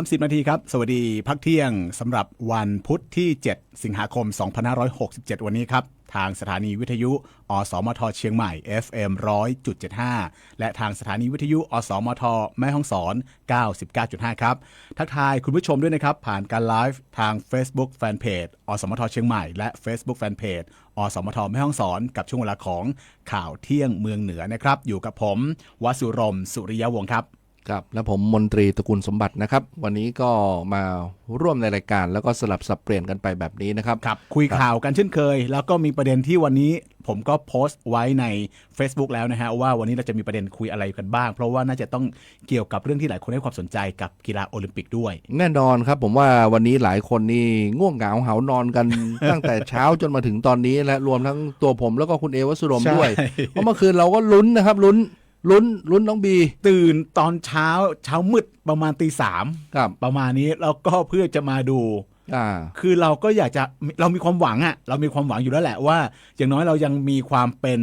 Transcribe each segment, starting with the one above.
30 นาทีครับ สวัสดีพักเที่ยงสำหรับวันพุธที่ 7 สิงหาคม 2567 วันนี้ครับ ทางสถานีวิทยุ อสมท เชียงใหม่ FM 100.75 และทางสถานีวิทยุ อสมท แม่ฮ่องสอน 99.5 ครับ ทักทายคุณผู้ชมด้วยนะครับ ผ่านการไลฟ์ทาง Facebook Fanpage อสมท เชียงใหม่ และ Facebook Fanpage อสมท แม่ฮ่องสอน กับช่วงเวลาของข่าวเที่ยงเมืองเหนือนะครับ อยู่กับผมวสุรมสุริยวงศ์ครับ ครับและผมมนตรีตระกูลสมบัตินะครับ วันนี้ก็มาร่วมในรายการ แล้วก็สลับสับเปลี่ยนกันไปแบบนี้นะครับครับ คุยข่าวกันเช่นเคย แล้วก็มีประเด็นที่วันนี้ผมก็โพสต์ไว้ใน Facebook แล้วนะฮะว่าวันนี้เราจะมีประเด็นคุยอะไรกันบ้าง เพราะว่าน่าจะต้องเกี่ยวกับเรื่องที่หลายคนให้ความสนใจกับกีฬาโอลิมปิกด้วย แน่นอนครับ ผมว่าวันนี้หลายคนนี่ง่วงเหงาเหานอนกัน ตั้งแต่เช้าจนมาถึงตอนนี้และรวมทั้งตัวผมแล้วก็คุณเอวสุรมใช่ด้วยเพราะเมื่อคืนเราก็ลุ้นนะครับลุ้น ลุ้นลุ้นน้องบี ตื่นตอนเช้าเช้ามืดประมาณตีสามครับ ประมาณนี้แล้วก็เพื่อจะมาดู อ่า คือเราก็อยากจะเรามีความหวังอะเรามีความหวังอยู่แล้วแหละว่า อย่างน้อยเรายังมีความเป็น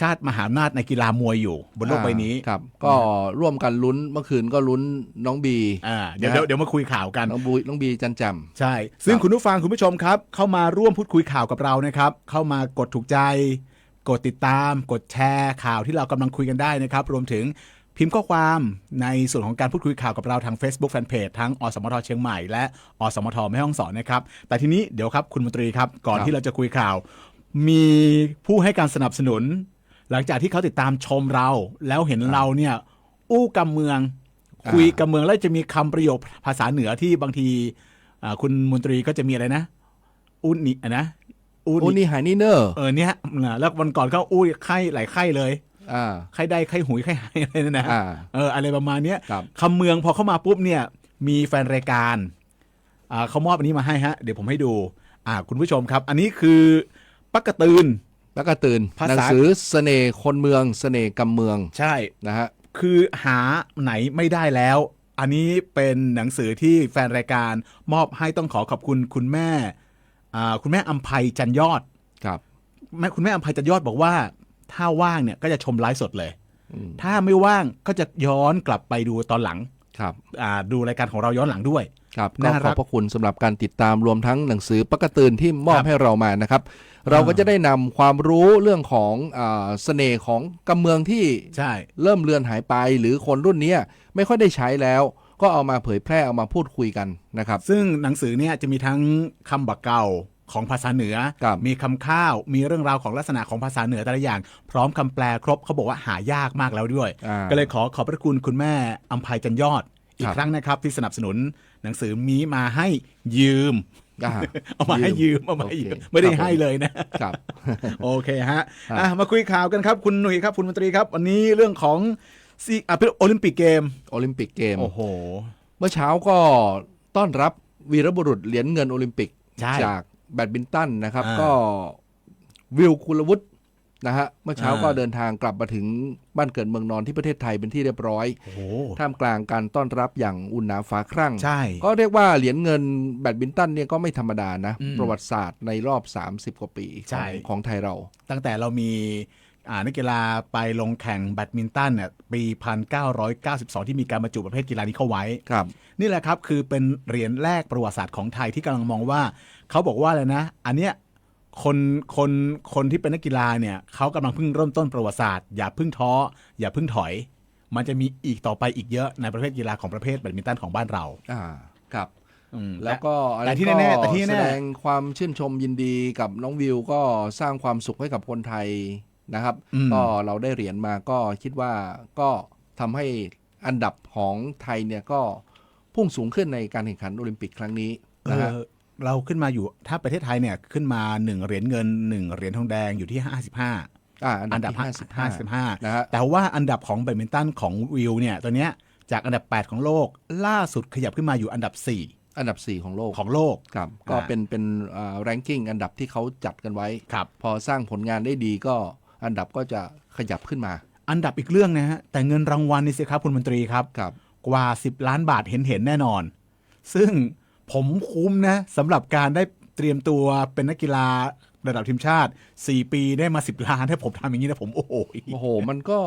ชาติมหาอำนาจในกีฬามวยอยู่ บนโลกใบนี้ครับ ก็ร่วมกันลุ้นเมื่อคืนก็ลุ้นน้องบีอ่าเดี๋ยวนะฮะเดี๋ยวเดี๋ยวมาคุยข่าวกันน้องบูน้องบีจันแจมใช่ ซึ่งครับคุณผู้ฟังคุณผู้ชมครับ เข้ามาร่วมพูดคุยข่าวกับเรานะครับ เข้ามากดถูกใจ กดติดตาม กดแชร์ข่าวที่เรากำลังคุยกันได้นะครับ รวมถึงพิมพ์ข้อความในส่วนของการพูดคุยข่าวกับเราทาง Facebook Fanpage ทั้งอสมทเชียงใหม่และอสมทแม่ฮ่องสอนนะครับ แต่ทีนี้เดี๋ยวครับคุณมนตรีครับ ก่อนที่เราจะคุยข่าว มีผู้ให้การสนับสนุน หลังจากที่เขาติดตามชมเรา แล้วเห็นเราเนี่ยอู้กำเมือง คุยกำเมืองแล้วจะมีคำประโยคภาษาเหนือที่บางทีคุณมนตรีก็จะมีอะไรนะ อุ้นนี่ะนะ อุ้นโอ้นี่หายนี่เนอร์เออเนี่ยนะแล้ววันก่อนก็อุ้ยไข้หลายไข้เลยอ่า ไข้ได้ไข้หุยไข้หายอะไรนั่นนะอ่าเอออะไรประมาณเนี้ยครับ คำเมืองพอเข้ามาปุ๊บเนี่ย มีแฟนรายการอ่าเขามอบอันนี้มาให้ฮะ เดี๋ยวผมให้ดู อ่า คุณผู้ชมครับ อันนี้คือปักกระตือนแล้วก็ตื่นภาษา หนังสือเสน่ห์คนเมืองเสน่ห์กำเมืองใช่ นะฮะ คือหาไหนไม่ได้แล้ว อันนี้เป็นหนังสือที่แฟนรายการมอบให้ต้องขอขอบคุณคุณแม่อ่า คุณแม่อัมภัยจันยอดครับแม่คุณแม่อัมภัยจันยอดบอกว่า ถ้าว่างเนี่ยก็จะชมไลฟ์สดเลยอืมถ้าไม่ว่างก็จะย้อนกลับไปดูตอนหลังครับอ่าดูรายการของเราย้อนหลังด้วยครับก็น่าขรัอกบพระคุณสำหรับการติดตามรวมทั้งหนังสือปกตืนที่มอครับบให้เรามานะครับ เราก็จะได้นำความรู้เรื่องของอาเสน่ห์ของกำเมืองที่ใช่เริ่มเลือนหายไป หรือคนรุ่นเนี้ยไม่ค่อยได้ใช้แล้ว ก็เอามาเผยแพร่เอามาพูดคุยกันนะครับ ซึ่งหนังสือเนี่ยจะมีทั้งคำบักเก่าของภาษาเหนือ ครับมีคำข้าว มีเรื่องราวของลักษณะของภาษาเหนือแต่ละอย่าง พร้อมคำแปลครบเขาบอกว่าหายากมากแล้วด้วย อ่า ก็เลยขอขอบพระคุณคุณแม่อัมภัยจันยอด อีกครับครั้งนะครับ ที่สนับสนุนหนังสือมีมาให้ยืม อ่า เอามาให้ยืมเอามาให้ยืมโอเคไม่ได้ครับผม ให้เลยนะ ครับ โอเคฮะครับอะมาคุยข่าวกันครับ คุณหนุ่ยครับ คุณมนตรีครับ วันนี้เรื่องของ ซีอะเป็นโอลิมปิกเกมโอลิมปิกเกม โอ้โห เมื่อเช้าก็ต้อนรับวีรบุรุษเหรียญเงินโอลิมปิก ใช่จากแบดมินตันนะครับ อ่าก็วิวคุลวุฒินะฮะเมื่อเช้าอ่า ก็เดินทางกลับมาถึงบ้านเกิดเมืองนอนที่ประเทศไทยเป็นที่เรียบร้อย โอ้โหท่ามกลางการต้อนรับอย่างอุ่นหนาฟ้าครั่ง ใช่ ก็เรียกว่าเหรียญเงินแบดมินตันเนี่ยก็ไม่ธรรมดานะ อืมประวัติศาสตร์ในรอบ 30 กว่าปีใช่ของของไทยเรา ตั้งแต่เรามีอ่า นักกีฬาไปลงแข่งแบดมินตันเนี่ยปี 1992 ที่มีการบรรจุประเภทกีฬานี้เข้าไว้ครับนี่แหละครับคือเป็นเหรียญแรกประวัติศาสตร์ของไทยที่กำลังมองว่า เขาบอกว่าเลยนะ อันเนี้ยคนคนคนที่เป็นนักกีฬาเนี่ยเขากำลังเพิ่งเริ่มต้นประวัติศาสตร์อย่าเพิ่งท้ออย่าเพิ่งถอย มันจะมีอีกต่อไปอีกเยอะในประเภทกีฬาของประเภทแบดมินตันของบ้านเราอ่าครับอืมแล้วก็อะไรแต่ที่แน่ๆแต่ที่แสแน่ดงความชื่นชมยินดีกับน้องวิวก็สร้างความสุขให้กับคนไทย นะครับอืมก็เราได้เหรียญมาก็คิดว่าก็ทำให้อันดับของไทยเนี่ยก็พุ่งสูงขึ้นในการแข่งขันโอลิมปิกครั้งนี้เอนะฮะอเราขึ้นมาอยู่ถ้าประเทศไทยเนี่ยขึ้นมาหนึ่งเหรียญเงินหนึ่งเหรียญทองแดงอยู่ที่ 55อ่าอัอันนดัดับบที่ห้าสิบห้า55นะฮะแต่ว่าอันดับของแบดมินตันของวิวเนี่ยตัวเนี้ยจากอันดับ 8 ของโลก ล่าสุดขยับขึ้นมาอยู่อันดับอันดับ 4 ของโลก4ของโลกครับก็อ่าเป็นเป็นอ่า ranking อันดับที่เขาจัดกันไว้ครับพอสร้างผลงานได้ดีก็ อันดับก็จะขยับขึ้นมา อันดับอีกเรื่องนะฮะ แต่เงินรางวัลนี่สิครับคุณมนตรีครับครับ กว่า 10 ล้านบาทเห็นเห็นๆแน่นอน ซึ่งผมคุ้มนะสำหรับการได้เตรียมตัวเป็นนักกีฬาระดับทีมชาติ 4 ปีได้มา 10 ล้านถ้าผมทำอย่างนี้นะผมโอ้โห โอ้โห มันก็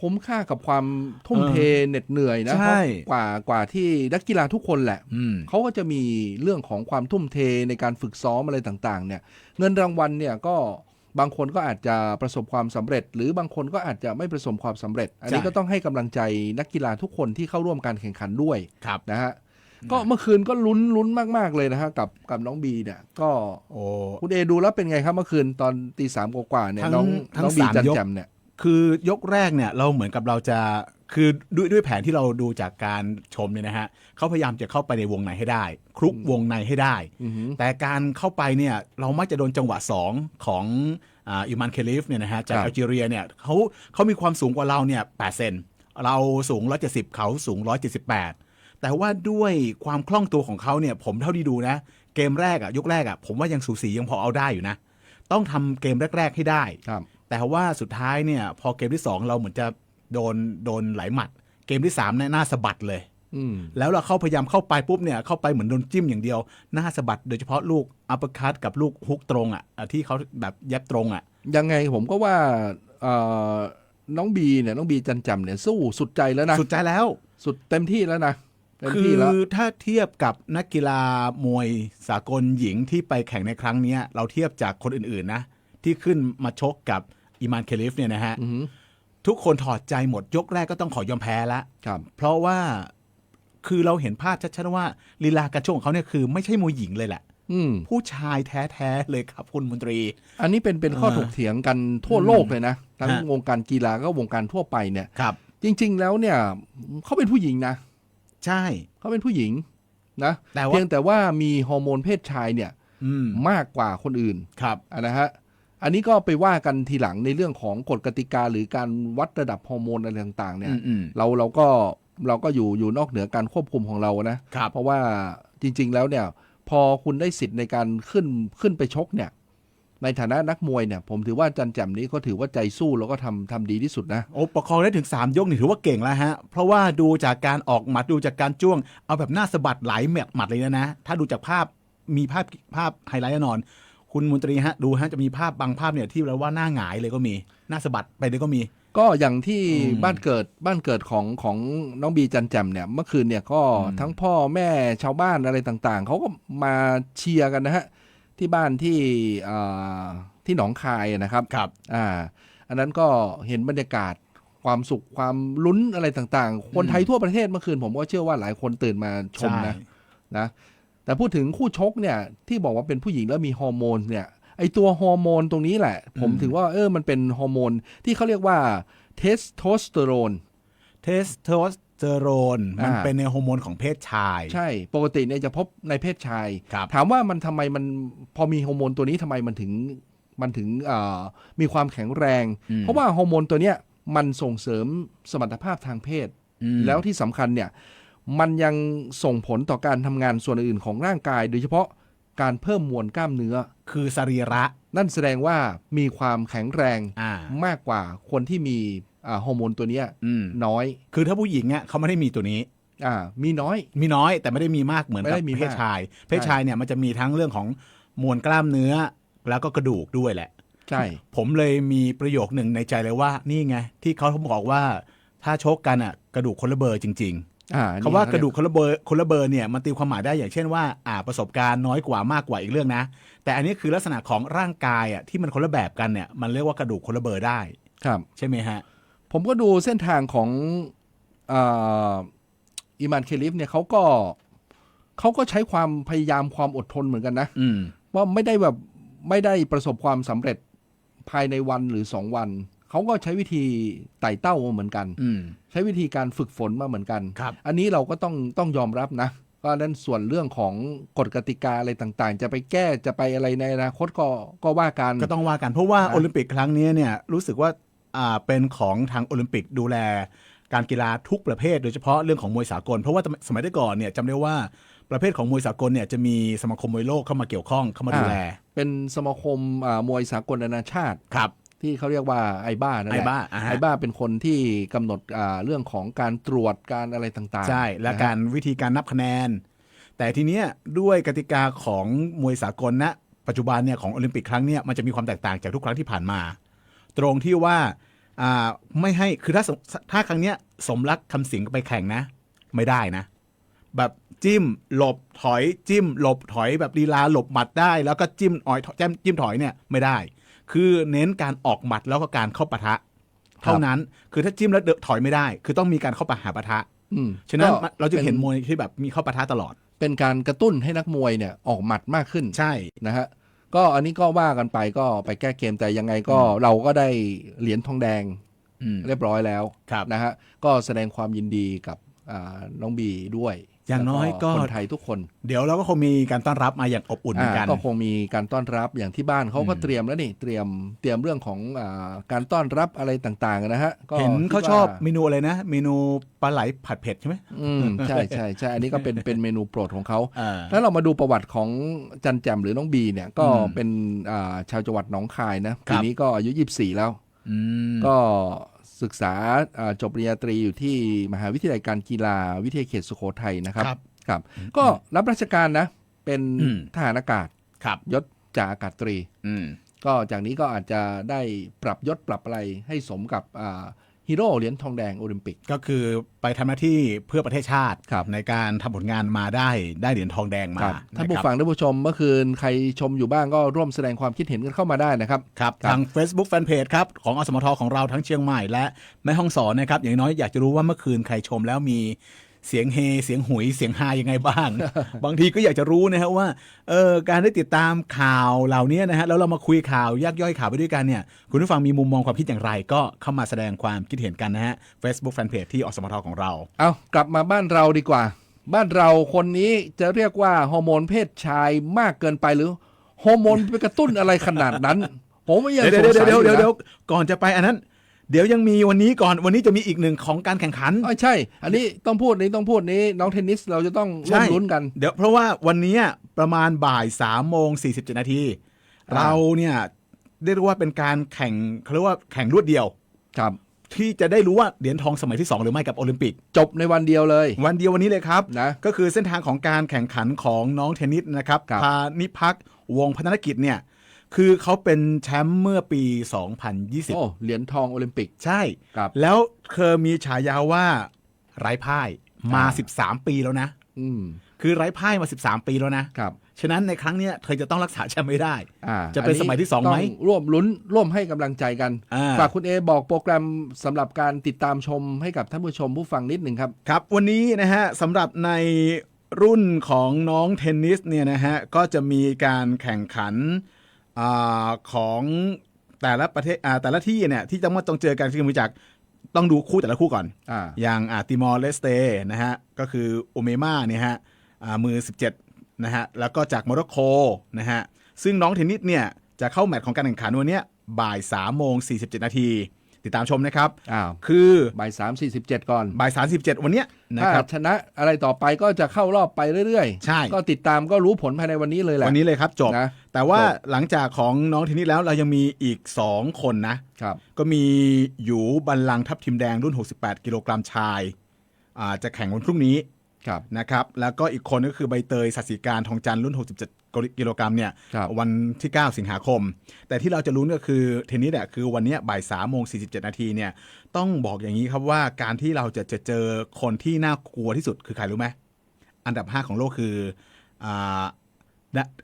คุ้มค่ากับความทุ่มเทเหน็ดเหนื่อยนะใช่เพราะกว่ากว่าที่นักกีฬาทุกคนแหละอืม เขาก็จะมีเรื่องของความทุ่มเทในการฝึกซ้อมอะไรต่างๆ เนี่ย เงินรางวัลเนี่ยก็ บางคนก็อาจจะประสบความสำเร็จ หรือบางคนก็อาจจะไม่ประสบความสำเร็จ อันนี้ใช่ก็ต้องให้กำลังใจนักกีฬาทุกคนที่เข้าร่วมการแข่งขันด้วยครับนะฮะก็เมื่อคืนก็ลุ้นลุ้นมากๆเลยนะฮะกับกับน้องบีเนี่ย ก็โอ้คุณเอดูแล้วเป็นไงครับเมื่อคืนตอนตีสามกว่าๆเนี่ยทั้งน้องทั้งน้องบีสามจันยกแจมเนี่ยคือยกแรกเนี่ยเราเหมือนกับเราจะ คือด้วยด้วยแผนที่เราดูจากการชมเนี่ยนะฮะเขาพยายามจะเข้าไปในวงในให้ได้ คลุกวงในให้ได้อือหือแต่การเข้าไปเนี่ยเรามักจะโดนจังหวะ 2 ของอ่าอิมานเคลิฟเนี่ยนะฮะจากครับแอลจีเรียเนี่ยเขาเขามีความสูงกว่าเราเนี่ย8เซนเราสูง 170 เขาสูง 178 แต่ว่าด้วยความคล่องตัวของเขาเนี่ยผมเท่าที่ดูนะ เกมแรกอะยกแรกอะผมว่ายังสูสียังพอเอาได้อยู่นะ ต้องทำเกมแรก ๆ ให้ได้ครับแต่ว่าสุดท้ายเนี่ยพอเกมที่ 2 เราเหมือนจะ โดนโดนไหลหมัด เกมที่3เนี่ยหน้าสะบัดเลยอืมแล้วเราเข้าพยายามเข้าไปปุ๊บเนี่ยเข้าไปเหมือนโดนจิ้มอย่างเดียว หน้าสะบัดโดยเฉพาะลูกอัปเปอร์คัตกับลูกฮุกตรงอะอะที่เขาแบบแยบตรงอะ ยังไงผมก็ว่าเอ่อน้องบีเนี่ยน้องบีจันจำเนี่ยสู้สุดใจแล้วนะ สุดใจแล้ว สุดเต็มที่แล้วนะเต็มคืที่อแล้วถ้าเทียบกับนักกีฬามวยสากลหญิงที่ไปแข่งในครั้งเนี้ยเราเทียบจากคนอื่นๆนะ ที่ขึ้นมาชกกับอิมานเคลิฟเนี่ยนะฮะอือหือ ทุกคนถอดใจหมดยกแรกก็ต้องขอยอมแพ้ละครับ เพราะว่าคือเราเห็นภาพชัดๆว่าลีลาการชกของเขาเนี่ยคือไม่ใช่มวยหญิงเลยแหละอืมผู้ชายแท้ๆเลยครับคุณมนตรี อันนี้เป็นเป็นข้อเออถกเถียงกันทั่วโลกเลยนะทั้งฮะวงการกีฬาก็วงการทั่วไปเนี่ยครับ จริง ๆ แล้วเนี่ยเขาเป็นผู้หญิงนะ ใช่เขาเป็นผู้หญิงนะแต่ว่าเพียงแต่ว่ามีฮอร์โมนเพศชายเนี่ยอืมมากกว่าคนอื่นครับอะนะฮะ อันนี้ก็ไปว่ากันทีหลังในเรื่องของกฎกติกาหรือการวัดระดับฮอร์โมนอะไรต่างๆเนี่ยอืมอืม เราเราก็เราก็อยู่อยู่นอกเหนือการควบคุมของเรานะครับ เพราะว่าจริง ๆ แล้วเนี่ย พอคุณได้สิทธิ์ในการขึ้นขึ้นไปชกเนี่ย ในฐานะนักมวยเนี่ย ผมถือว่าจันแจ่มนี้ก็ถือว่าใจสู้แล้วก็ทำทำดีที่สุดนะ โอ้ประคองได้ถึง 3 ยกนี่ถือว่าเก่งแล้วฮะ เพราะว่าดูจากการออกหมัดดูจากการจ้วง เอาแบบหน้าสะบัดไหลแมตหมัดเลยนะนะ ถ้าดูจากภาพมีภาพภาพไฮไลท์แน่นอน คุณมนตรีฮะดูฮะจะมีภาพบางภาพเนี่ยที่เราว่าหน้าหงายเลยก็มีหน้าสะบัดไปเลยก็มี ก็อย่างที่อืมบ้านเกิดบ้านเกิดของของน้องบีจันแจ่มเนี่ยเมื่อคืนเนี่ยก็อืมทั้งพ่อแม่ชาวบ้านอะไรต่างๆเขาก็มาเชียร์กันนะฮะที่บ้านที่อ่าที่หนองคายนะครับครับอ่าอันนั้นก็เห็นบรรยากาศความสุขความลุ้นอะไรต่างๆ คนไทยทั่วประเทศเมื่อคืนผมก็เชื่อว่าหลายคนตื่นมาชมใช่นะนะ แต่พูดถึงคู่ชกเนี่ยที่บอกว่าเป็นผู้หญิงแล้วมีฮอร์โมนเนี่ยไอตัวฮอร์โมนตรงนี้แหละ ผมถือว่าเออมันเป็นฮอร์โมนที่เขาเรียกว่าเทสโทสเตอโรนเทสโทสเตอโรนมันอ่าเป็นในฮอร์โมนของเพศชาย ใช่ ปกติเนี่ยจะพบในเพศชายครับถามว่ามันทำไมมันพอมีฮอร์โมนตัวนี้ทำไมมันถึงมันถึงเอ่อมีความแข็งแรงอืมเพราะว่าฮอร์โมนตัวเนี้ยมันส่งเสริมสมรรถภาพทางเพศอืมแล้วที่สำคัญเนี่ย มันยังส่งผลต่อการทำงานส่วนอื่นของร่างกาย โดยเฉพาะการเพิ่มมวลกล้ามเนื้อ คือสรีระ นั่นแสดงว่ามีความแข็งแรงอ่ามากกว่าคนที่มีอ่าฮอร์โมนตัวเนี้ยอืมน้อยคือถ้าผู้หญิงอะเขาไม่ได้มีตัวนี้ อ่ามีน้อย มีน้อยแต่ไม่ได้มีมากเหมือนไม่กับได้มีเพศมากชาย เพศชายเนี่ยมันจะมีทั้งเรื่องของมวลกล้ามเนื้อ แล้วก็กระดูกด้วยแหละ ใช่ ผมเลยมีประโยคหนึ่งในใจเลยว่านี่ไง ที่เขาบอกว่าถ้าชกกันอะกระดูกคนละเบอร์จริงอ่าๆนี่ คำว่ากระดูกคนละเบอร์คนละเบอร์เนี่ยมันตีความหมายได้อย่างเช่นว่าอ่าประสบการณ์น้อยกว่ามากกว่าอีกเรื่องนะ แต่อันนี้คือลักษณะของร่างกายอะที่มันคนละแบบกันเนี่ยมันเรียกว่ากระดูกคนละเบอร์ได้ครับ ใช่ไหมฮะ ผมก็ดูเส้นทางของอ่าอิมานเคลิฟเนี่ยเขาก็เขาก็ใช้ความพยายามความอดทนเหมือนกันนะอืมว่าไม่ได้แบบไม่ได้ประสบความสำเร็จภายในวันหรือสองวัน เขาก็ใช้วิธีไต่เต้ามาเหมือนกัน อืม ใช้วิธีการฝึกฝนมาเหมือนกัน ครับ อันนี้เราก็ต้องต้องยอมรับนะก็นั่นส่วนเรื่องของกฎกติกาอะไรต่างๆ จะไปแก้จะไปอะไรในอนาคตก็ก็ว่ากัน ก็ต้องว่ากันเพราะว่านะ โอลิมปิกครั้งนี้เนี่ยรู้สึกว่าอ่าเป็นของทางโอลิมปิกดูแล การกีฬาทุกประเภท โดยเฉพาะเรื่องของมวยสากล เพราะว่าสมัยก่อนเนี่ยจำได้ว่าประเภทของมวยสากลเนี่ยจะมีสมาคมมวยโลกเข้ามาเกี่ยวข้องเข้ามาดูแล เป็นสมาคมอ่ามวยสากลนานาชาติ ครับ ที่เขาเรียกว่าไอบ้านั่นแหละไอบ้าอ่าฮะไอบ้าเป็นคนที่กำหนดอ่าเรื่องของการตรวจการอะไรต่างๆ ใช่ และนฮการวิธีการนับคะแนน แต่ทีเนี้ยด้วยกติกาของมวยสากลณปัจจุบันเนี่ยของโอลิมปิกครั้งเนี้ยมันจะมีความแตกต่างจากทุกครั้งที่ผ่านมา ตรงที่ว่าอ่าไม่ให้คือถ้าสมถ้าครั้งเนี้ยสมรักคำสิงไปแข่งนะ ไม่ได้นะ แบบจิ้มหลบถอยจิ้มหลบถอยแบบลีลาหลบหมัดได้ แล้วก็จิ้มอ่อยจิ้มจิ้มถอยเนี่ยไม่ได้ คือเน้นการออกหมัดแล้วก็การเข้าปะทะ เท่านั้นคือถ้าจิ้มแล้วเดนถอยไม่ได้ คือต้องมีการเข้าปะหาปะทะอืมฉะนั้นก็เราจะเห็นป็มวยที่แบบมีเข้าปะทะตลอด เป็นการกระตุ้นให้นักมวยเนี่ยออกหมัดมากขึ้นใช่นะฮะก็อันนี้ก็ว่ากันไปก็ไปแก้เกมแต่ยังไงก็เราก็ได้เหรียญทองแดงอืมเรียบร้อยแล้วครับนะฮะก็แสดงความยินดีกับอ่าน้องบีด้วย อย่างน้อยก็แล้วคนไทยทุกคน เดี๋ยวเราก็คงมีการต้อนรับมาอย่างอบอุ่นเหมือนกันอ่าก็คงมีการต้อนรับอย่างที่บ้านเขาก็อืมเตรียมแล้วนี่เตรียมเตรียมเรื่องของอาการต้อนรับอะไรต่างๆนะฮะก็เห็นเขาคิดว่ชอบเมนูอะไรนะ เมนูปลาไหลผัดเผ็ดใช่ไหมอืมใช่ใช่ใช่อันนี้ก็เป็นเป็นเมนูโปรดของเขาอ่าถ้าเรามาดูประวัติของจันแจมหรือน้องบีเนี่ยก็อืมเป็นอ่าชาวจังหวัดหนองคายนะครัปีบนี้ก็อายุ 24 แล้วอืมก็ ศึกษาอ่าจบปริญญาตรีอยู่ที่มหาวิทยาลัยการกีฬาวิทยาเขตสุโขทัยนะครับครับครับก็รับราชการนะ เป็นอืมทหารอากาศครับยศจ่าอากาศตรีอืมก็จากนี้ก็อาจจะได้ปรับยศปรับอะไรให้สมกับอ่า ฮีโร่เหรียญทองแดงโอลิมปิก ก็คือไปทำหน้าที่เพื่อประเทศชาติ ครับ ในการทำผลงานมาได้ได้เหรียญทองแดงมาครับท่านผู้ะครับฟังท่านผู้ชมเมื่อคืนใครชมอยู่บ้างก็ร่วมแสดงความคิดเห็นกันเข้ามาได้นะครับครับ ครับ ทาง Facebook Fanpage ครับ ของอสมทของเราทั้งเชียงใหม่และแม่ฮ่องสอนนะครับ อย่างน้อยอยากจะรู้ว่าเมื่อคืนใครชมแล้วมี เสียงเฮ เสียงหุย เสียงฮายังไงบ้าง บางทีก็อยากจะรู้นะฮะว่าเออการได้ติดตามข่าวเหล่านี้นะฮะแล้วเรามาคุยข่าวยักย่อยข่าวไปด้วยกันเนี่ยคุณผู้ฟังมีมุมมองความคิดอย่างไร ก็เข้ามาแสดงความคิดเห็นกันนะฮะ Facebook Fanpage ที่อสมทของเรา เอากลับมาบ้านเราดีกว่า บ้านเราคนนี้จะเรียกว่าฮอร์โมนเพศชายมากเกินไปหรือฮอร์โมนไปกระตุ้นอะไรขนาดนั้น ผมยังเดี๋ยวสงเดี๋ยวสัยเดี๋ยวอเดี๋ยวนะเดี๋ยวก่อนจะไปอันนั้น เดี๋ยวยังมีวันนี้ก่อนวันนี้จะมีอีกหนึ่งของการแข่งขันอ๋อใช่ อันนี้ต้องพูดนี้ต้องพูดนี้น้องเทนนิสเราจะต้องใช่ร่วมลุ้นกัน เดี๋ยวเพราะว่าวันนี้ประมาณบ่ายสามโมงสี่สิบเจ็ดนาทีอ่าเราเนี่ยเรียกได้ว่าเป็นการแข่งเขาเรียกว่าแข่งรวดเดียวครับที่จะได้รู้ว่าเหรียญทองสมัยที่ 2 หรือไม่กับโอลิมปิก จบในวันเดียวเลย วันเดียววันนี้เลยครับนะก็คือเส้นทางของการแข่งขันของน้องเทนนิสนะครับครับพานิพักษ์วงศ์พัฒนกิจเนี่ย คือเขาเป็นแชมป์เมื่อปี 2020 โอ้เหรียญทองโอลิมปิก ใช่ ครับแล้วเคยมีฉายาว่าไร้พ่ายมา อ่า 13 ปีแล้วนะ อืมคือไร้พ่ายมา 13 ปีแล้วนะ ครับฉะนั้นในครั้งเนี้ยเธอจะต้องรักษาแชมป์ไม่ได้ อ่าจะเป็นสมัยที่สองไหมต้ร่วมลุ้นร่วมให้กำลังใจกัน อ่า ฝากคุณเอบอกโปรแกรมสำหรับการติดตามชมให้กับท่านผู้ชมผู้ฟังนิดหนึ่งครับ ครับ วันนี้นะฮะสำหรับในรุ่นของน้องเทนนิสเนี่ยนะฮะก็จะมีการแข่งขันอา ของแต่ละประเทศอ่าแต่ละที่เนี่ยที่จะมาต้องเจอกันที่มาจากต้องดูคู่แต่ละคู่ก่อนอ่าอย่างอาติมอร์เลสเตนะฮะก็คือโอเมมาเนี่ยฮะอ่ามือ 17นะฮะแล้วก็จากโมร็อกโกนะฮะซึ่งน้องเทนนิสเนี่ยจะเข้าแมตช์ของการแข่งขันวันเนี้ยบ่าย3โมง47 นาทีติดตามชมนะครับ อ้าว คือบ่ายสามสี่สิบเจ็ดก่อน บ่าย37วันเนี้ยนะถ้าครับ ชนะอะไรต่อไปก็จะเข้ารอบไปเรื่อยใช่ ก็ติดตามก็รู้ผลภายในวันนี้เลยแหละ วันนี้เลยครับจบนะ แต่ว่าจบหลังจากของน้องเทนนิสแล้วเรายังมีอีก 2 คนนะครับ ก็มีหยูบัลลังก์ทัพทิมแดงรุ่น 68 กิโลกรัมชายอ่าจะแข่งวันพรุ่งนี้ครับนะครับ แล้วก็อีกคนก็คือใบเตยสัตย์ศรีการทองจันทร์รุ่น 67 กิโลกรัมเนี่ยครับวันที่ 9 สิงหาคม แต่ที่เราจะลุ้นก็คือเทนนิสเนี่ยคือวันเนี้ยบ่าย3โมง47นาทีเนี่ยต้องบอกอย่างนี้ครับว่าการที่เราจะจะเจอคนที่น่ากลัวที่สุดคือใครรู้ไหมอันดับ 5 ของโลกคืออ่าดะ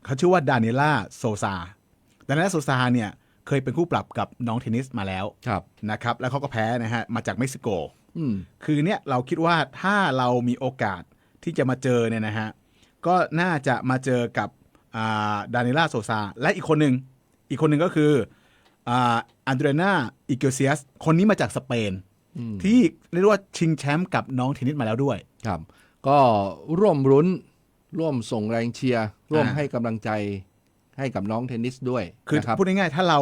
เขาชื่อว่าดานิล่าโซซาดานิล่าโซซาเนี่ยเคยเป็นคู่ปรับกับน้องเทนนิสมาแล้วครับนะครับ แล้วเขาก็แพ้นะฮะมาจากเม็กซิโกอืมคือเนี่ยเราคิดว่าถ้าเรามีโอกาสที่จะมาเจอเนี่ยนะฮะก็น่าจะมาเจอกับอ่าดานิล่าโซซาและอีกคนหนึ่งอีกคนหนึ่งก็คืออ่าอันเดรนาอิเกเซียสคนนี้มาจากสเปนอืมที่เรียกว่าชิงแชมป์กับน้องเทนนิสมาแล้วด้วยครับ ก็ร่วมรุ้น ร่วมส่งแรงเชียร์ร่วมอ่าให้กำลังใจให้กับน้องเทนนิสด้วยคือนะครับพูดง่ายๆ ถ้าเรา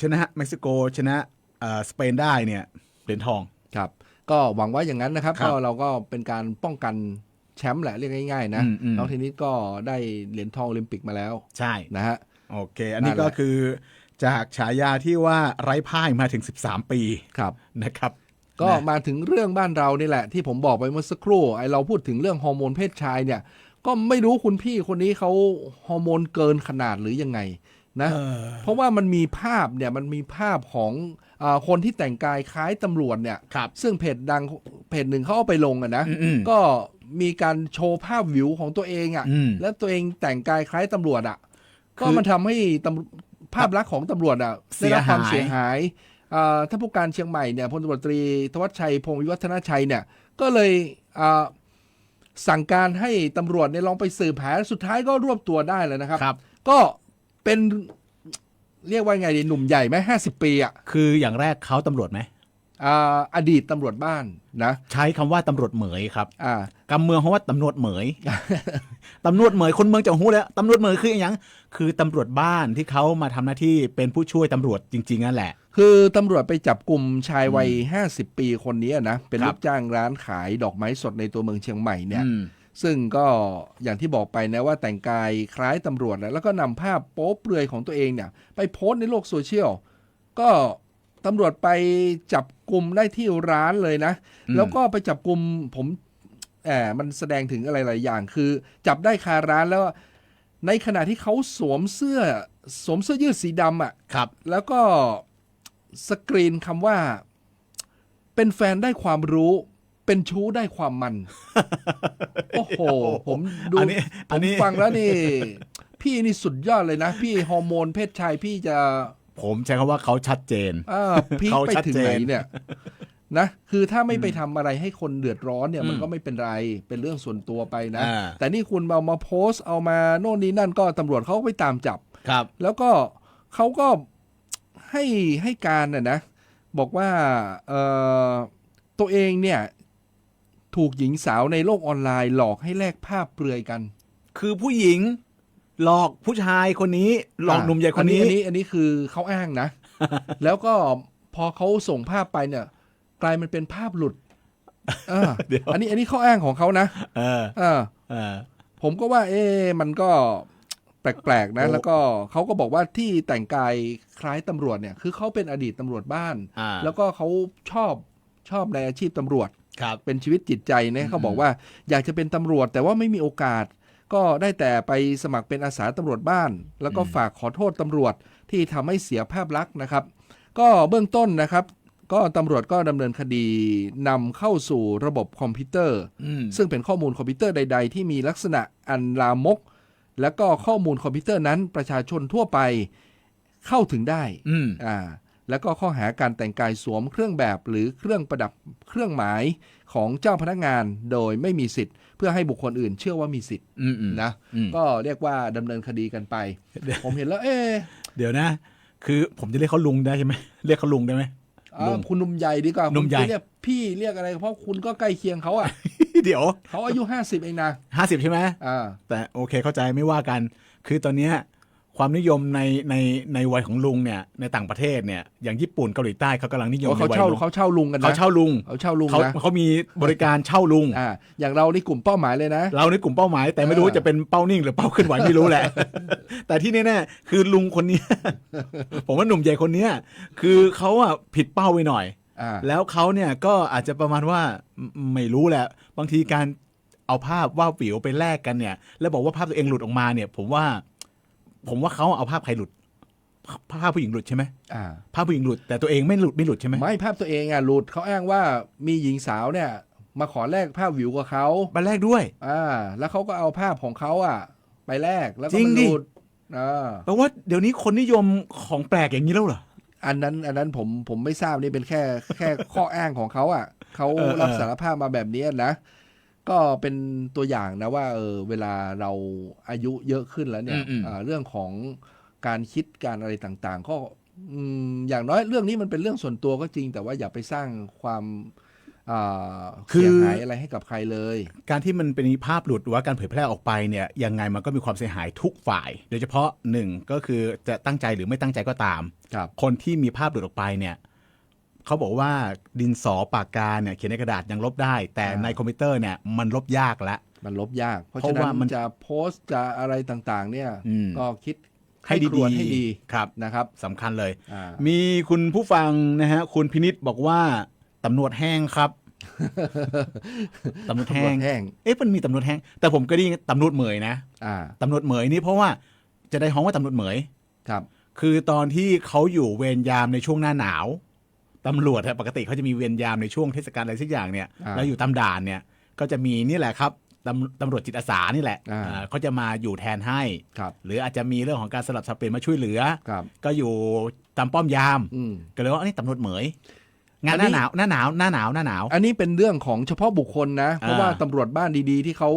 ชนะเม็กซิโกชนะเอ่อสเปนได้เนี่ยเหรียญทองครับ ก็หวังว่าอย่างนั้นนะครับครับก็เราก็เป็นการป้องกันแชมป์แหละเรียกง่ายๆนะอืมอืมน้องเทนนิสก็ได้เหรียญทองโอลิมปิกมาแล้ว ใช่นะฮะโอเค อันนี้นั่นแหก็ละคือจากฉายาที่ว่าไร้พ่ายมาถึง 13 ปีครับนะครับ ก็นะมาถึงเรื่องบ้านเรานี่แหละ ที่ผมบอกไปเมื่อสักครู่ไอเราพูดถึงเรื่องฮอร์โมนเพศชายเนี่ย ก็ไม่รู้คุณพี่คนนี้เขาฮอร์โมนเกินขนาดหรือยังไงนะเออ เพราะว่ามันมีภาพเนี่ยมันมีภาพของอาคนที่แต่งกายคล้ายตำรวจเนี่ย ครับ ซึ่งเพจดังเพจหนึ่งเขาเอาไปลงอะนะ อืมๆก็มีการโชว์ภาพวิวของตัวเองอะอืมแล้วตัวเองแต่งกายคล้ายตำรวจอะคือก็มันทำให้ตำภาพลักษณ์ของตำรวจอะเสีได้ยรับความหาย เสียหายอ่าท่านผู้การเชียงใหม่เนี่ยพลตำรวจตรีธวัชชัยพงศ์วิวัฒนาชัยเนี่ย ก็เลยอ่า สั่งการให้ตำรวจเนี่ยลองไปสืบหาสุดท้ายก็รวบตัวได้แล้วนะครับ ครับ ก็เป็นเรียกว่าไงดีหนุ่มใหญ่ไหมห้าสิบปีอะคืออย่างแรกเขาตำรวจไหม อ่าอดีตตำรวจบ้านนะใช้คำว่าตำรวจเหมยครับอ่ากำเมืองเพราะว่าตำรวจเหมย ตำรวจเหมยคนเมืองจะหู้แล้วตำรวจเหมยคืออย่าง คือตำรวจบ้านที่เขามาทำหน้าที่เป็นผู้ช่วยตำรวจจริงๆนั่นแหละ คือตำรวจไปจับกลุ่มชายวัยห้าสิบปีคนนี้นะ เป็นครับลูกจ้างร้านขายดอกไม้สดในตัวเมืองเชียงใหม่เนี่ยอืมซึ่งก็อย่างที่บอกไปนะว่าแต่งกายคล้ายตำรวจนะแล้วก็นำภาพโป๊เปลือยของตัวเองเนี่ย ไปโพสต์ในโลกโซเชียล ก็ตำรวจไปจับกลุ่มได้ที่ร้านเลยนะอืมแล้วก็ไปจับกลุ่มผมแอบมันแสดงถึงอะไรหลายอย่าง คือ จับได้คาร้านแล้ว ในขณะที่เขาสวมเสื้อสวมเสื้อยืดสีดำอะ ครับ แล้วก็สกรีนคำว่า เป็นแฟนได้ความรู้ เป็นชู้ได้ความมัน โอ้โห ผมดูอันนี้ผอันมนี้ ฟังแล้วนี่ พี่นี่สุดยอดเลยนะ พี่ฮอร์โมนเพศชายพี่จะ ผมใช้คำว่าเขาชัดเจน อ่าพีคเขาไปชัดถึงเจน ไหนเนี่ย นะคือถ้าไม่ไปทำอะไรให้คนเดือดร้อนเนี่ยอืมมันก็ไม่เป็นไรเป็นเรื่องส่วนตัวไปนะ อ่า แต่นี่คุณเอามาโพสต์เอามาโน่นนี่นั่นก็ตำรวจเขาก็ไปตามจับ ครับ แล้วก็เขาก็ให้ให้การน่ะนะ บอกว่าเอ่อตัวเองเนี่ย ถูกหญิงสาวในโลกออนไลน์หลอกให้แลกภาพเปลือยกันคือผู้หญิง หลอกผู้ชายคนนี้ หลอกหนุ่มใหญ่คนนี้ อันนี้อันนี้คือเขาอ้างนะ แล้วก็พอเขาส่งภาพไปเนี่ย กลายมันเป็นภาพหลุดเออเดี๋ยวอันนี้อันนี้เขาอ้างของเขานะเออเออ เออ ผมก็ว่า เอ๊ะมันก็แปลกๆนะ โอ้ แล้วก็เขาก็บอกว่าที่แต่งกายคล้ายตำรวจเนี่ย คือเขาเป็นอดีตตำรวจบ้าน อ่าแล้วก็เขาชอบชอบในอาชีพตำรวจ ครับ เป็นชีวิตจิตใจเนี่ยอืมเขาบอกว่าอยากจะเป็นตำรวจ แต่ว่าไม่มีโอกาส ก็ได้แต่ไปสมัครเป็นอาสาตำรวจบ้าน แล้วก็ฝากขอโทษตำรวจที่ทำให้เสียภาพลักษณ์นะครับ ก็เบื้องต้นนะครับ ก็ตำรวจก็ดำเนินคดีนำเข้าสู่ระบบคอมพิวเตอร์อืมซึ่งเป็นข้อมูลคอมพิวเตอร์ใด ๆ ที่มีลักษณะอันลามก และก็ข้อมูลคอมพิวเตอร์นั้นประชาชนทั่วไปเข้าถึงได้อืมอ่าแล้วก็ข้อหาการแต่งกายสวมเครื่องแบบหรือเครื่องประดับเครื่องหมายของเจ้าพนักงานโดยไม่มีสิทธิ์ เพื่อให้บุคคลอื่นเชื่อว่ามีสิทธิ์อืมอืมนะอืมก็เรียกว่าดำเนินคดีกันไป ผมเห็นแล้ว เอ๊ะเดี๋ยวนะ คือผมจะเรียกเขาลุงได้ใช่ไหมเรียกเขาลุงได้ไหม อ่าลุงคุณหนุ่มใหญ่ดีกว่าหนุ่มใหญ่ คุณจะเรียกพี่เรียกอะไรเพราะคุณก็ใกล้เคียงเขาอะ เดี๋ยวเขาอายุห้าสิบเองนะห้าสิบใช่ไหม อ่า แต่โอเคเข้าใจไม่ว่ากัน คือตอนเนี้ย ความนิยมในในในวัยของลุงเนี่ยในต่างประเทศเนี่ยอย่างญี่ปุ่นเกาหลีใต้เขากำลังนิยมในเขาวัยเช่าลุงเขาเช่าลุงกันนะเขาเช่าลุงเขาเช่าลุงเขานะเขามีบริการเช่าลุงอ่าอย่างเรานี่กลุ่มเป้าหมายเลยนะ เราในกลุ่มเป้าหมาย แต่ไม่รู้เออจะเป็นเป้านิ่งหรือเป้าเคลื่อนไหวไม่รู้แหละ แต่ที่แน่ๆคือลุงคนเนี้ยผมว่าหนุ่มใหญ่คนเนี้ยคือเขาอะผิดเป้าไปหน่อยอ่าแล้วเขาเนี่ยก็อาจจะประมาณว่าไม่ไม่รู้แหละ บางทีการเอาภาพว่าบวิวไปแลกกันเนี่ย แล้วบอกว่าภาพตัวเองหลุดออกมาเนี่ย ผมว่า ผมว่าเขาเอาภาพใครหลุด ภาพผู้หญิงหลุดใช่ไหมอ่า ภาพผู้หญิงหลุดแต่ตัวเองไม่หลุดไม่หลุดใช่ไหมไม่ภาพตัวเองอะหลุดเขาอ้างว่ามีหญิงสาวเนี่ย มาขอแลกภาพวิวกับเขามาแลกด้วย อ่า แล้วเขาก็เอาภาพของเขาอะ ไปแลกแล้วก็จริงมันดิ หลุดอ่าแปลว่าเดี๋ยวนี้คนนิยมของแปลกอย่างนี้แล้วเหรอ อันนั้นอันนั้นผมผมไม่ทราบนี่เป็นแค่ แค่ข้ออ้างของเขาอะเขาเออเออ รับสารภาพมาแบบนี้นะ ก็เป็นตัวอย่างนะว่าเออเวลาเราอายุเยอะขึ้นแล้วเนี่ยอ่าเรื่องของการคิดการอะไรต่างๆ ก็อืมอย่างน้อยเรื่องนี้มันเป็นเรื่องส่วนตัวก็จริง แต่ว่าอย่าไปสร้างความอ่าคือเสียหายอะไรให้กับใครเลย การที่มันเป็นภาพหลุดหรือว่าการเผยแพร่ออกไปเนี่ยยังไงมันก็มีความเสียหายทุกฝ่าย โดยเฉพาะหนึ่งก็คือจะตั้งใจหรือไม่ตั้งใจก็ตามครับคนที่มีภาพหลุดออกไปเนี่ย เขาบอกว่าดินสอปากกาเนี่ยเขียนในกระดาษยังลบได้ แต่อ่าในคอมพิวเตอร์เนี่ยมันลบยากแล้วมันลบยาก เพราะเพราะฉะนั้ว่านมันจะโพสต์จะอะไรต่างๆ เนี่ยอืมก็คิดให้ครดีวญให้ดีครับนะครับสำคัญเลยอ่ามีคุณผู้ฟังนะฮะคุณพินิษบอกว่าตำรวจแห้งครับตำรวจแห้งตำรวจแห้งเอ๊ะมันมีตำรวจแห้ง แต่ผมก็ได้ยินตำรวจเหมยนะอ่าตำรวจเหมยนี่เพราะว่าจะได้ฮ้องว่าตำรวจเหมยครับ คือตอนที่เขาอยู่เวรยามในช่วงหน้าหนาว ตำรวจอะปกติเขาจะมีเวรยามในช่วงเทศกาลอะไรสักอย่างเนี่ยอ่าแล้วอยู่ตามด่านเนี่ยก็จะมีนี่แหละครับตำตำรวจจิตอาสานี่แหละอ่าอ่าเขาจะมาอยู่แทนให้ครับหรืออาจจะมีเรื่องของการสลับสับเปลี่ยนมาช่วยเหลือครับก็อยู่ตามป้อมยามอืมก็เลยว่าอันนี้ตำรวจเหมย งานอันหนี้น้าหนาวหน้าหนาวหน้าหนาวหน้าหนาว อันนี้เป็นเรื่องของเฉพาะบุคคลนะ เพราะอ่าว่าตำรวจบ้านดีๆ ที่เขา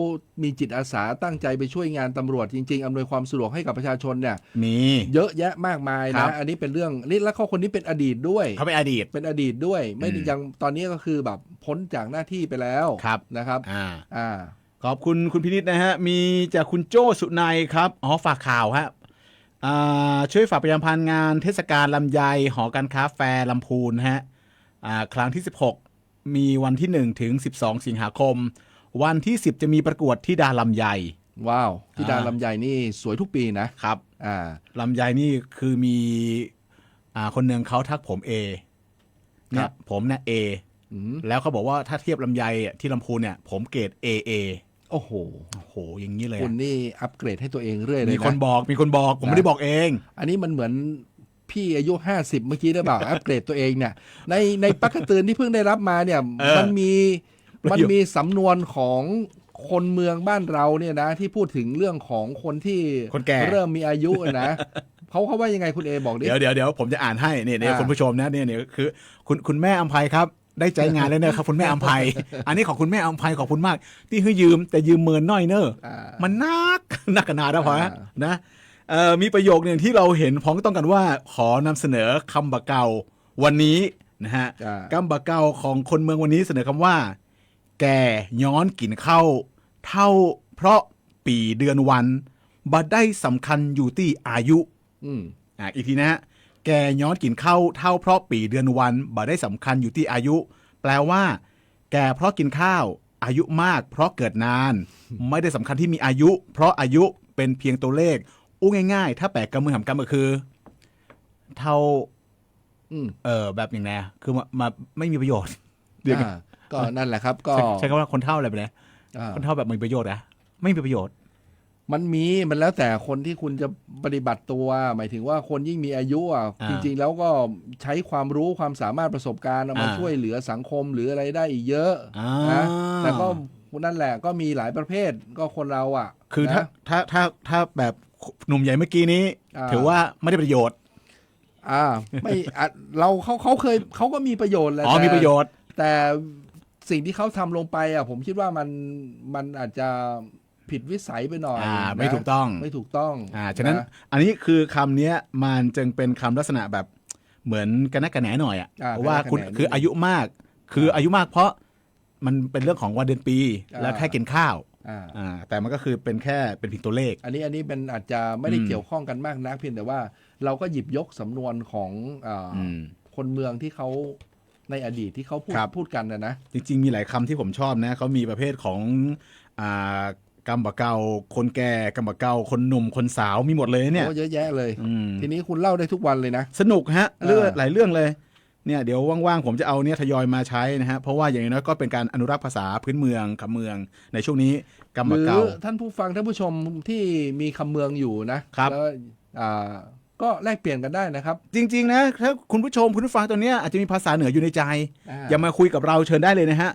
มีจิตอาสาตั้งใจไปช่วยงานตำรวจจริงๆอำนวยความสะดวกให้กับประชาชนเนี่ยมีเยอะแยะมากมายครันะบอันนี้เป็นเรื่องนี่แล้วเขาคนนี้เป็นอดีตด้วยเขาเป็นอดีตเป็นอดีตด้วย ไม่ได้อืมยังตอนนี้ก็คือแบบพ้นจากหน้าที่ไปแล้วครับนะครับ อ่าอ่าขอบคุณคุณพินิษนะฮะ มีจากคุณโจ้สุนัยครับ อ๋อฝากข่าวฮะอ่าช่วยฝากประชาสัมพันธ์งานเทศกาลลำไยหอการค้าแฟร์ลำพูนฮะอ่า ครั้งที่ 16 มีวันที่ 1 ถึง 12 สิงหาคม วันที่ 10 จะมีประกวดที่ดาลำไยว้าวที่ดาอ่าลำไยนี่สวยทุกปีนะครับอ่าลำไยนี่คือมีอ่าคนหนึ่งเขาทักผมเอเนี่ครัยบผมเนี่ยเออืมแล้วเขาบอกว่าถ้าเทียบลำไยอะที่ลำพูนเนี่ย ผมเกรดเอเอโอ้โห โอ้โห อย่างนี้เลยคุอะณนี่อัปเกรดให้ตัวเองเรื่อยเลย มีนะคนบอก มีคนบอก ผมนะไม่ได้บอกเอง อันนี้มันเหมือน พี่อายุห้าสิบเมื่อกี้ได้เปล่าอัปเกรดตัวเองเนี่ยในในปักกระตือนที่เพิ่งได้รับมาเนี่ยเออมันมีประโยชน์มันมีสำนวนของคนเมืองบ้านเราเนี่ยนะ ที่พูดถึงเรื่องของคนที่คนแก่เริ่มมีอายุอะนะเขาเขาว่ายังไงคุณเอบอกดิเดี๋ยวเดี๋ยวเดี๋ยวผมจะอ่านให้เนี่ยเนี่ยอ่าคุณผู้ชมนะเนี่ยเนี่ยคือ คุณคุณแม่อัมภัยครับได้ใจงานแล้วเนอะครับคุณแม่อัมภัยอันนี้ของคุณแม่อัมภัยขอบคุณมาก ที่ให้ยืมแต่ยืมเมินน้อยเนอะอ่ามันนักนักกันนานะพอฮะอ่านะเอ่อ มีประโยคหนึ่งที่เราเห็นพ้องต้องกันว่า ขอนำเสนอคำบะเกาวันนี้นะฮะอ่าคำบะเกาของคนเมืองวันนี้เสนอคำว่า แก่ย้อนกินเข้า เท่าเพราะปีเดือนวันบัดได้สำคัญอยู่ที่อายุอืมอะอีกทีนะฮะแกย้อนกินข้าวเท่าเพราะปีเดือนวันบ่ได้สำคัญอยู่ที่อายุ แปลว่า แกเพราะกินข้าว อายุมาก เพราะเกิดนาน ไม่ได้สำคัญที่มีอายุ เพราะอายุเป็นเพียงตัวเลข อู้ง่ายๆ ถ้าแปลกำมือหำกำก็คือ เท่าอืมเออแบบอย่างไงคือมามาไม่มีประโยชน์เดี๋ยวอ่าก็นั่นแหละครับ ก็ใช้ใช้คำว่าคนเท่าอะไรไปเลยอ่าคนเท่าแบบมีประโยชน์นะไม่มีประโยชน์ มันมีมันแล้วแต่คนที่คุณจะปฏิบัติตัว หมายถึงว่าคนยิ่งมีอายุอะอ่าจริง ๆ แล้วก็ใช้ความรู้ความสามารถประสบการณ์เอามาอ่า ช่วยเหลือสังคมหรืออะไรได้อีกเยอะอ่านะแต่ก็นั่นแหละก็มีหลายประเภทก็คนเราอะคือถ้านะถ้าถ้าถ้าแบบ หนุ่มใหญ่เมื่อกี้นี้อ่าถือว่าไม่ได้ประโยชน์ อ่า ไม่อะเราเขาเขาเคยเขาก็มีประโยชน์แหละอ๋อแต่มีประโยชน์ แต่สิ่งที่เขาทำลงไปอะผมคิดว่ามันมันอาจจะผิดวิสัยไปหน่อยอ่านะไม่ถูกต้องไม่ถูกต้องอ่าฉะนั้นนะอันนี้คือคำเนี้ยมันจึงเป็นคำลักษณะแบบเหมือนกันนักกันแหนหน่อยอะอ่าเพราะว่าคุณกระแหน่คืออายุมาก คืออายุมากเพราะมันเป็นเรื่องของวันเดือนปีอ่าแล้วแค่กินข้าว อ่าอ่าแต่มันก็คือเป็นแค่เป็นเพียงตัวเลข อันนี้อันนี้เป็นอาจจะไม่ได้อืมเกี่ยวข้องกันมากนักเพียงแต่ว่าเราก็หยิบยกสำนวนของอาอืมคนเมืองที่เขาในอดีตที่เขาพูดครับพูดกันนะนะจริง ๆ มีหลายคำที่ผมชอบนะเขามีประเภทของอ่ากำบะเกาคนแก่กำบะเกาคนหนุ่มคนสาวมีหมดเลยเนี่ยโอ้เยอะแยะเลยอืมทีนี้คุณเล่าได้ทุกวันเลยนะ สนุกฮะเรื่องอ่าหลายเรื่องเลย เนี่ยเดี๋ยวว่างๆผมจะเอาเนี่ยทยอยมาใช้นะฮะเพราะว่าอย่างน้อยก็เป็นการอนุรักษ์ภาษาพื้นเมืองคำเมืองในช่วงนี้กำหบะรือเกาท่านผู้ฟังท่านผู้ชมที่มีคำเมืองอยู่นะครับ แล้วอ่าก็แลกเปลี่ยนกันได้นะครับจริง ๆ นะ ถ้าคุณผู้ชมคุณผู้ฟังตัวเนี้ยอาจจะมีภาษาเหนืออยู่ในใจ อย่ามาคุยกับเราเชิญได้เลยนะฮะ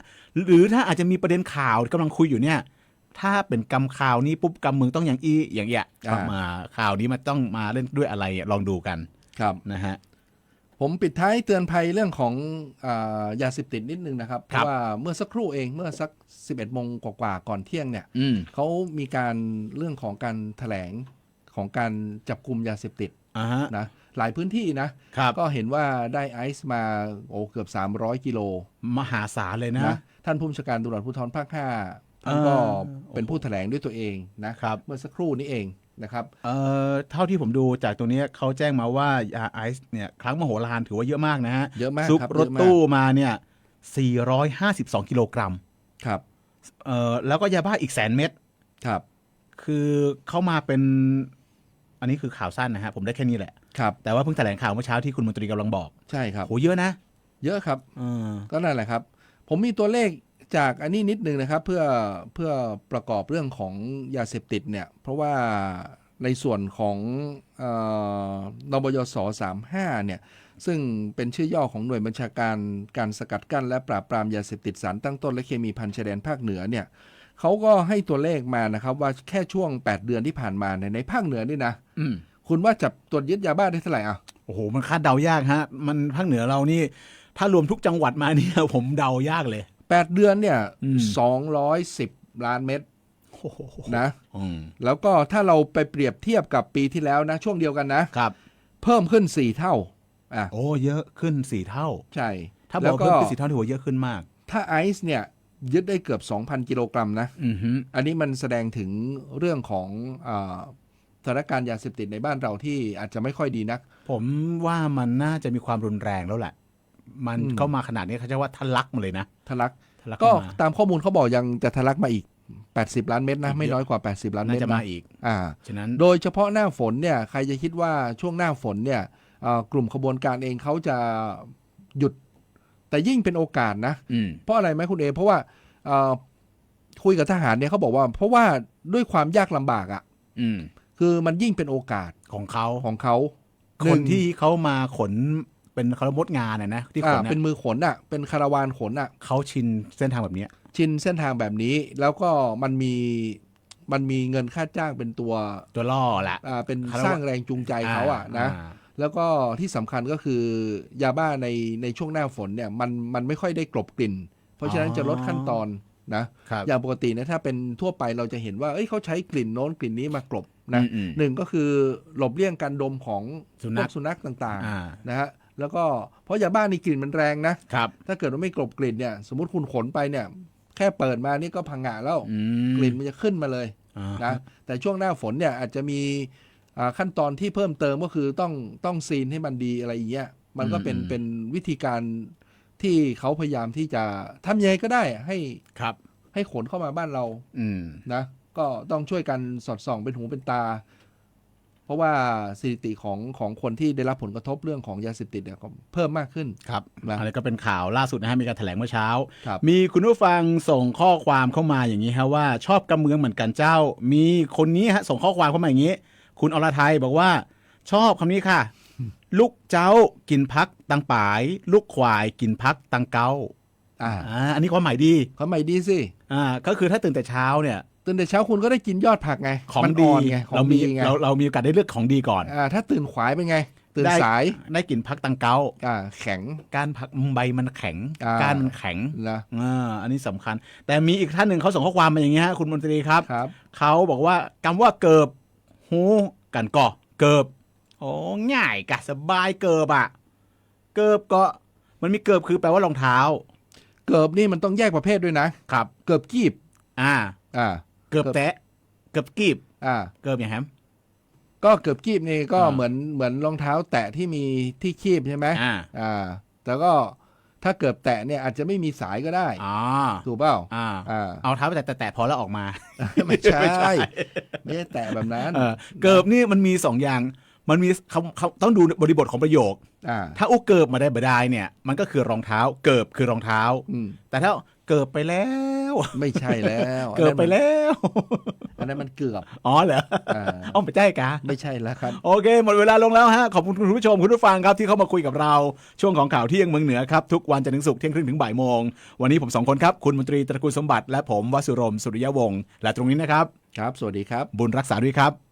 หรือถ้าอาจจะมีประเด็นข่าวที่กำลังคุยอยู่เนี่ย ถ้าเป็นกำข่าวนี้ปุ๊บกำเมืองต้องอย่างอีอย่างเงี้ยอ่ามาข่าวนี้มันต้องมาเล่นด้วยอะไรอะลองดูกันครับ นะฮะ ผมปิดท้ายเตือนภัยเรื่องของอายาเสพติดนิดนึงนะครับเพครับราะว่าเมื่อสักครู่เองเมื่อสัก 11โมงกว่าๆก่อนเที่ยงเนี่ยอืมเขามีการเรื่องของการแถลงของการจับกลุ่มยาเสพติดอ่าฮะนะหลายพื้นที่นะครับก็เห็นว่าได้ไอซ์มาโอ้เกือบ 300 กิโลมหาศาลเลยนะนะ ท่านผู้บัญชาการตำรวจภูธรภาค 5 ท่านก็เออเป็นผู้แถลงด้วยตัวเองนะครับเมื่อสักครู่นี้เอง นะครับเอ่อเท่าที่ผมดูจากตรงนี้เขาแจ้งมาว่ายาไอซ์เนี่ยครั้งมโหฬารถือว่าเยอะมากนะฮะเยอะมากซุกครับรถเยอะมากตู้มาเนี่ย 452 กิโลกรัมครับเอ่อแล้วก็ยาบ้าอีกแสนเม็ดครับ คือเข้ามาเป็น อันนี้คือข่าวสั้นนะฮะผมได้แค่นี้แหละครับแต่ว่าเพิ่งแถลงข่าวเมื่อเช้าที่คุณมนตรีกำลังบอก ใช่ครับโหเยอะนะ เยอะครับเออก็นั่นแหละครับ ผมมีตัวเลข จากอันนี้นิดนึงนะครับเพื่อเพื่อประกอบเรื่องของยาเสพติดเนี่ยเพราะว่าในส่วนของเอ่อนบยศ35เนี่ยซึ่งเป็นชื่อย่อของหน่วยบัญชาการการสกัดกั้น และปราบปรามยาเสพติดสารตั้งต้นและเคมีพันชายแดนภาคเหนือเนี่ยเขาก็ให้ตัวเลขมานะครับว่าแค่ช่วง 8 เดือนที่ผ่านมาเนี่ยในภาคเหนือนี่นะอืมคุณว่าจับตรวจยึดยาบ้าได้เท่าไหร่อะโอ้โหมันคาดเดายากฮะ มันภาคเหนือเรานี่ ถ้ารวมทุกจังหวัดมาเนี่ยผมเดายากเลย 8เดือนเนี่ยอืม210ล้านเม็ดโอ้โหนะอืมแล้วก็ถ้าเราไปเปรียบเทียบกับปีที่แล้วนะ ช่วงเดียวกันนะครับ เพิ่มขึ้น4เท่าอะโอ้เยอะขึ้นสี่เท่า ใช่ ถ้าบแล้อกวเพิ่มขึ้นสี่เท่าถือว่าเยอะขึ้นมาก ถ้าไอซ์เนี่ยยึดได้เกือบ 2,000 กิโลกรัมนะอือฮึอันนี้มันแสดงถึงเรื่องของอาสถานการณ์ยาเสพติดในบ้านเราที่อาจจะไม่ค่อยดีนัก ผมว่ามันน่าจะมีความรุนแรงแล้วแหละ มันอืมเข้ามาขนาดนี้เขาจะว่าทะลักมาเลยนะทะลักทะลักก็เข้ามาตามข้อมูลเขาบอกยังจะทะลักมาอีก 80 ล้านเม็ดนะอีกเยอะไม่น้อยกว่า 80 ล้านเม็น่าดจะมานะอีกอ่าฉะนั้นโดยเฉพาะหน้าฝนเนี่ยใครจะคิดว่าช่วงหน้าฝนเนี่ยเอ่อกลุ่มขบวนการเองเขาจะหยุด แต่ยิ่งเป็นโอกาสนะอืมเพราะอะไรไหมคุณเอ เพราะว่าเอ่อคุยกับทหารเนี่ยเขาบอกว่า เพราะว่าด้วยความยากลำบากอะ่ะอืมคือมันยิ่งเป็นโอกาสของเขาของเขาคนหงที่เขามาขน เป็นคารมดงานน่ะนะที่ขอ่านน่ะเป็นมือขนอะ่ะ เป็นคาราวานขนอะ่ะ เขาชินเส้นทางแบบเนี้ย ชินเส้นทางแบบนี้ แล้วก็มันมีมันมีเงินค่าจ้างเป็นตัวตัวล่อแหละ อ่าเป็นคารวะ สร้างแรงจูงใจเขาอะนะอ่าแล้วก็ที่สำคัญก็คือยาบ้าในในช่วงหน้าฝนเนี่ยมันมันไม่ค่อยได้กลบกลิ่น เพราะฉะนั้นจะลดขั้นตอนนะครับอย่างปกติเนี่ยถ้าเป็นทั่วไปเราจะเห็นว่าเอ้ยเขาใช้กลิ่นโน้นกลิ่นนี้มากลบนะอืมหนึ่งก็คือหลบเลี่ยงการดมของสุนัขพวกสุนัขต่างอ่า ๆนะฮะ แล้วก็เพราะยาบ้านี่กลิ่นมันแรงนะครับถ้าเกิดว่าไม่กลบกลิ่นเนี่ย สมมติคุณขนไปเนี่ย แค่เปิดมานี่ก็พังงะแล้วอืมกลิ่นมันจะขึ้นมาเลยอ่านะแต่ช่วงหน้าฝนเนี่ยอาจจะมีอ่าขั้นตอนที่เพิ่มเติมก็คือต้องต้องซีนให้มันดีอะไรอย่างเงี้ยมันก็เป็นเป็นวิธีการที่เขาพยายามที่จะทำยังไงก็ได้ให้ครับ ให้ขนเข้ามาบ้านเรา อืม นะก็ต้องช่วยกันสอดส่องเป็นหูเป็นตา เพราะว่าสถิติของของคนที่ได้รับผลกระทบเรื่องของยาเสพติดเนี่ยก็เพิ่มมากขึ้น ครับนะอะไรก็เป็นข่าวล่าสุดนะฮะมีการแถลงเมื่อเช้า ครับมีคุณผู้ฟังส่งข้อความเข้ามาอย่างนี้ฮะว่าชอบกำเมืองเหมือนกันเจ้า มีคนนี้ฮะส่งข้อความเข้ามาอย่างนี้ คุณอรไทยบอกว่า ชอบคำนี้ค่ะ ลูกเจ้ากินพักตังป่าย ลูกควายกินพักตังเกาอ่าอ่าอันนี้ความหมายดี เขาใหม่ดีสิ อ่าก็คือถ้าตื่นแต่เช้าเนี่ย ตื่นแต่เช้าคุณก็ได้กินยอดผักไงของมันดีนไงขอเรางมีดีไงเราเรามีโอกาสได้เลือกของดีก่อน อ่าถ้าตื่นขวายเป็นไง ตื่นได้ สายได้กินพักตังเกาอ่าแข็ง ก้านพักใบมันแข็ง อ่า ก้านมันแข็งนะอ่าอันนี้สำคัญ แต่มีอีกท่านหนึ่งเขาส่งข้อความมาอย่างนี้ฮะคุณมนตรีครับ ครับ เขาบอกว่าคำว่าเกิบหูกันก่อเกิบโอ้ง่ายกะสบายเกิบอะเกิบก็มันมีเกิบคือแปลว่ารองเท้าเกิบนี่มันต้องแยกประเภทด้วยนะครับ เกิบกีบอ่า อ่า เกิบแตะ เกิบกีบ อ่า เกิบอย่างแฮม ก็เกิบกีบนี่ก็อ่าเหมือนเหมือนรองเท้าแตะที่มีที่คีบใช่ไหมอ่า อ่า แต่ก็ถ้าเกิบแตะเนี่ยอาจจะไม่มีสายก็ได้ อ๋อถูกเปล่า อ่า อ่า เอาเท้าไปแตะแตะๆพอแล้วออกมา ไม่ใช่ ไม่ใช่ ไม่ใช่แตะแบบนั้น เออเกิบนี่มันมีสองอย่าง มันมีคำคำต้องดูบริบทของประโยค อ่า ถ้าอุเกิบมาได้บ่ได้เนี่ย มันก็คือรองเท้า เกิบคือรองเท้า อืม แต่ถ้าเกิบไปแล้ว ไม่ใช่แล้วเกิบไปแล้ว อันนั้นมันเกือบ อ๋อเหรออ่าอ้อมไปใช่กะไม่ใช่แล้วครับ โอเค หมดเวลาลงแล้วฮะ ขอบคุณคุณผู้ชมคุณผู้ฟังครับที่เข้ามาคุยกับเราช่วงของข่าวเที่ยงเมืองเหนือครับ ทุกวันจันทร์ถึงศุกร์เที่ยงครึ่งถึงบ่ายโมง วันนี้ผมสองคนครับ คุณมนตรีตระกูลสมบัติและผมวสุรมสุริยวงศ์และตรงนี้นะครับ ครับ สวัสดีครับ บุญรักษาด้วยครับ